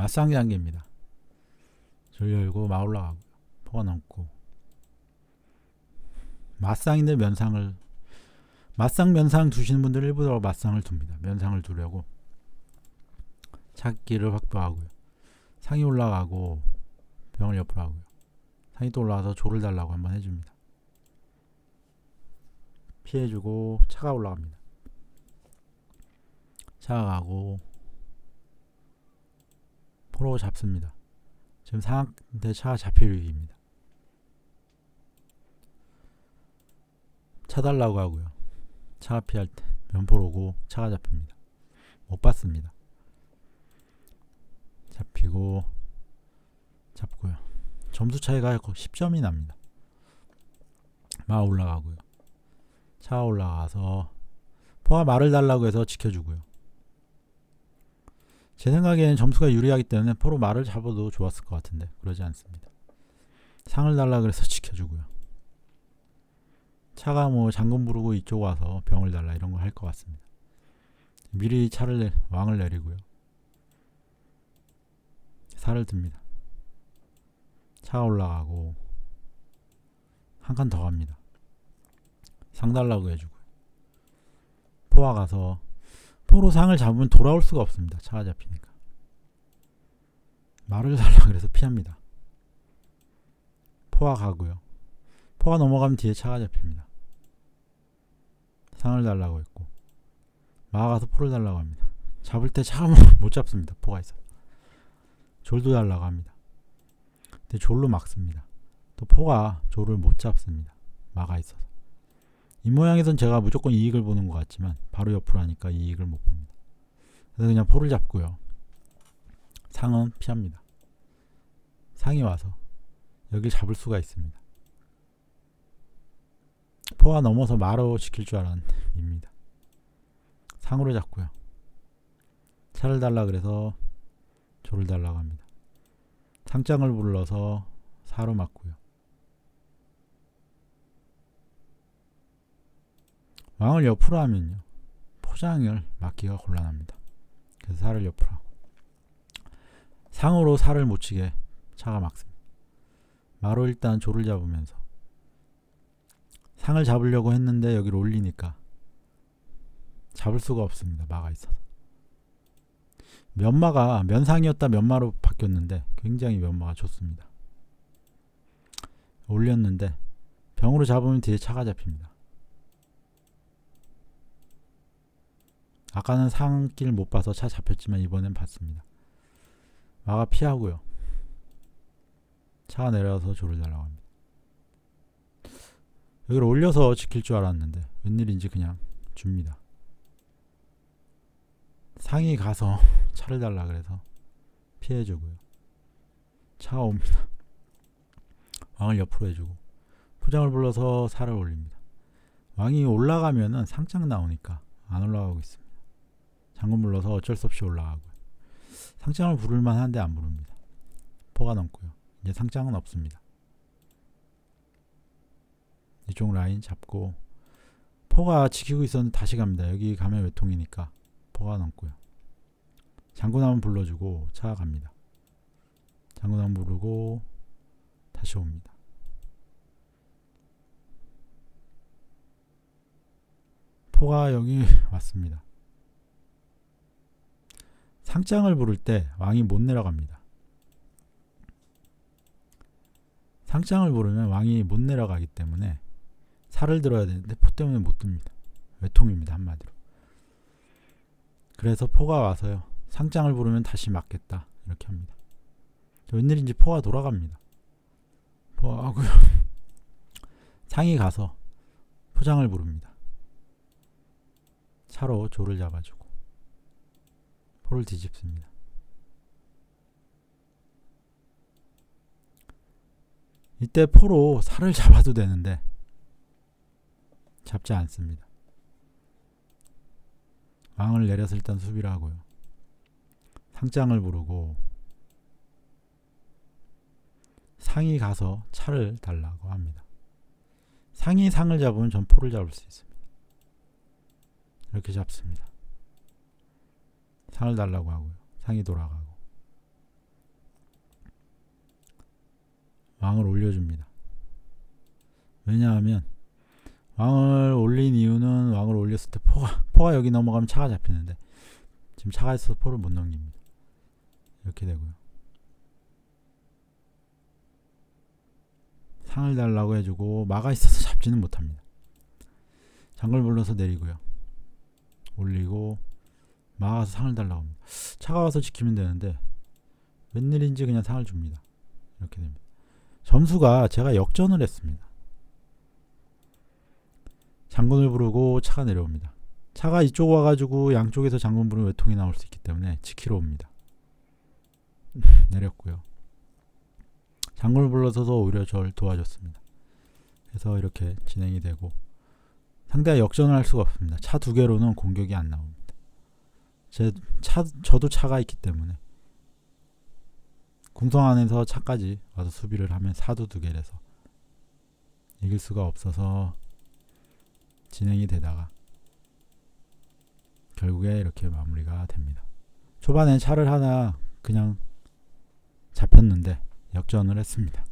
맞상장기입니다. 줄 열고 마 올라가고 포가 넘고 맞상인데 면상을 맞상 면상 두시는 분들 일부러 맞상을 둡니다. 면상을 두려고 찾기를 확보하고요. 상이 올라가고 병을 옆으로 하고요. 상이 또 올라가서 조를 달라고 한번 해줍니다. 피해주고 차가 올라갑니다. 차가 가고 포로 잡습니다. 지금 차가 잡힐 위기입니다. 차 달라고 하고요. 차가 피할 때 면포로고 차가 잡힙니다. 못 받습니다. 잡히고 잡고요. 점수 차이가 10점이 납니다. 마 올라가고요. 차 올라가서 포와 말을 달라고 해서 지켜주고요. 제 생각에는 점수가 유리하기 때문에 포로 말을 잡아도 좋았을 것 같은데 그러지 않습니다. 상을 달라 그래서 지켜주고요. 차가 뭐 장군 부르고 이쪽 와서 병을 달라 이런 거 할 것 같습니다. 미리 차를 내, 왕을 내리고요. 살을 듭니다. 차가 올라가고 한 칸 더 갑니다. 상 달라고 해주고요. 포화 가서 포로 상을 잡으면 돌아올 수가 없습니다. 차가 잡히니까. 말을 달라 그래서 피합니다. 포화 가고요. 포가 넘어가면 뒤에 차가 잡힙니다. 상을 달라고 했고 마가서 포를 달라고 합니다. 잡을 때 차가 못 잡습니다. 포가 있어. 졸도 달라고 합니다. 근데 졸로 막습니다. 또 포가 졸을 못 잡습니다. 마가 있어서. 이 모양에선 제가 무조건 이익을 보는 것 같지만 바로 옆으로 하니까 이익을 못 봅니다. 그래서 그냥 포를 잡고요. 상은 피합니다. 상이 와서 여길 잡을 수가 있습니다. 포화 넘어서 마로 지킬 줄 알았는데 상으로 잡고요. 차를 달라 그래서 조를 달라고 합니다. 상장을 불러서 사로 맞고요. 왕을 옆으로 하면요. 포장을 막기가 곤란합니다. 그래서 살을 옆으로 하고 상으로 살을 못 치게 차가 막습니다. 마로 일단 조를 잡으면서 상을 잡으려고 했는데 여기를 올리니까 잡을 수가 없습니다. 마가 있어서. 면마가 면상이었다 면마로 바뀌었는데 굉장히 면마가 좋습니다. 올렸는데 병으로 잡으면 뒤에 차가 잡힙니다. 아까는 상길 못 봐서 차 잡혔지만 이번엔 봤습니다. 마가 피하고요. 차가 내려서 조를 달라고 합니다. 여기를 올려서 지킬 줄 알았는데 웬일인지 그냥 줍니다. 상이 가서 차를 달라 그래서 피해주고요. 차가 옵니다. 왕을 옆으로 해주고 포장을 불러서 살을 올립니다. 왕이 올라가면은 상장 나오니까 안 올라가고 있습니다. 장군 불러서 어쩔 수 없이 올라가고요. 상장을 부를 만한데 안 부릅니다. 포가 넘고요. 이제 상장은 없습니다. 이쪽 라인 잡고 포가 지키고 있었는데 다시 갑니다. 여기 가면 외통이니까 포가 넘고요. 장군 한번 불러주고 차 갑니다. 장군 한번 부르고 다시 옵니다. 포가 여기 왔습니다. 상장을 부를 때 왕이 못 내려갑니다. 상장을 부르면 왕이 못 내려가기 때문에 살을 들어야 되는데 포 때문에 못 듭니다. 외통입니다 한마디로. 그래서 포가 와서요. 상장을 부르면 다시 맞겠다 이렇게 합니다. 웬일인지 포가 돌아갑니다. 포하고요. 상이 가서 포장을 부릅니다. 차로 조를 잡아주고 포를 뒤집습니다. 이때 포로 살을 잡아도 되는데 잡지 않습니다. 왕을 내려서 일단 수비를 하고요. 상장을 부르고 상이 가서 차를 달라고 합니다. 상이 상을 잡으면 전 포를 잡을 수 있습니다. 이렇게 잡습니다. 상을 달라고 하고요. 상이 돌아가고 왕을 올려줍니다. 왜냐하면 왕을 올린 이유는 왕을 올렸을 때 포가 포가 여기 넘어가면 차가 잡히는데 지금 차가 있어서 포를 못 넘깁니다. 이렇게 되고요. 상을 달라고 해주고 막아 있어서 잡지는 못합니다. 장걸 불러서 내리고요. 올리고 마가서 상을 달라고 합니다. 차가 와서 지키면 되는데 웬일인지 그냥 상을 줍니다. 이렇게 됩니다. 점수가 제가 역전을 했습니다. 장군을 부르고 차가 내려옵니다. 차가 이쪽 와가지고 양쪽에서 장군 부르면 외통이 나올 수 있기 때문에 지키러 옵니다. 내렸고요. 장군을 불러서서 오히려 저를 도와줬습니다. 그래서 이렇게 진행이 되고 상대가 역전을 할 수가 없습니다. 차 두 개로는 공격이 안 나옵니다. 제 차, 저도 차가 있기 때문에 궁성 안에서 차까지 와서 수비를 하면 사도 두 개라서 이길 수가 없어서 진행이 되다가 결국에 이렇게 마무리가 됩니다. 초반에 차를 하나 그냥 잡혔는데 역전을 했습니다.